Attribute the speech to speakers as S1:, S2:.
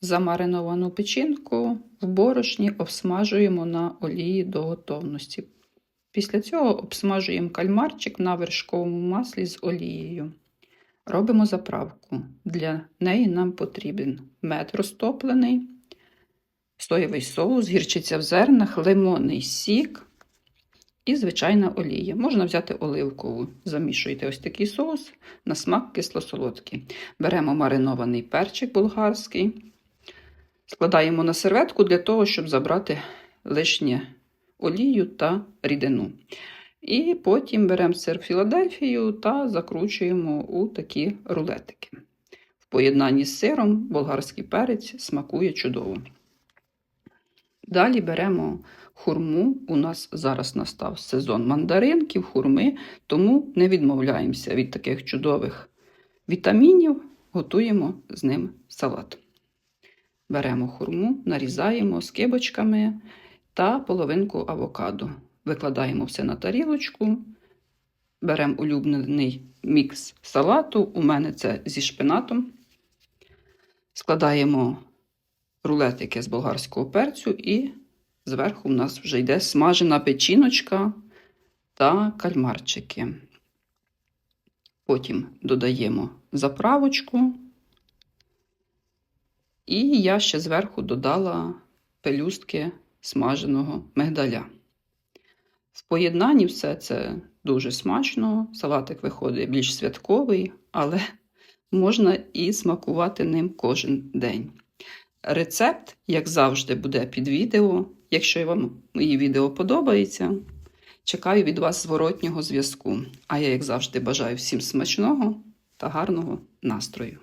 S1: Замариновану печінку в борошні обсмажуємо на олії до готовності. Після цього обсмажуємо кальмарчик на вершковому маслі з олією. Робимо заправку. Для неї нам потрібен мед розтоплений, соєвий соус, гірчиця в зернах, лимонний сік і звичайна олія. Можна взяти оливкову. Замішуєте ось такий соус на смак кисло-солодкий. Беремо маринований перчик болгарський, складаємо на серветку для того, щоб забрати лишнє олію та рідину. І потім беремо сир Філадельфію та закручуємо у такі рулетики. В поєднанні з сиром болгарський перець смакує чудово. Далі беремо хурму. У нас зараз настав сезон мандаринків, хурми, тому не відмовляємося від таких чудових вітамінів, готуємо з ним салат. Беремо хурму, нарізаємо скибочками та половинку авокадо. Викладаємо все на тарілочку, беремо улюблений мікс салату. У мене це зі шпинатом. Складаємо рулетики з болгарського перцю, і зверху у нас вже йде смажена печіночка та кальмарчики. Потім додаємо заправочку. І я ще зверху додала пелюстки смаженого мигдаля. В поєднанні все це дуже смачно. Салатик виходить більш святковий, але можна і смакувати ним кожен день. Рецепт, як завжди, буде під відео. Якщо вам мої відео подобається, чекаю від вас зворотнього зв'язку. А я, як завжди, бажаю всім смачного та гарного настрою.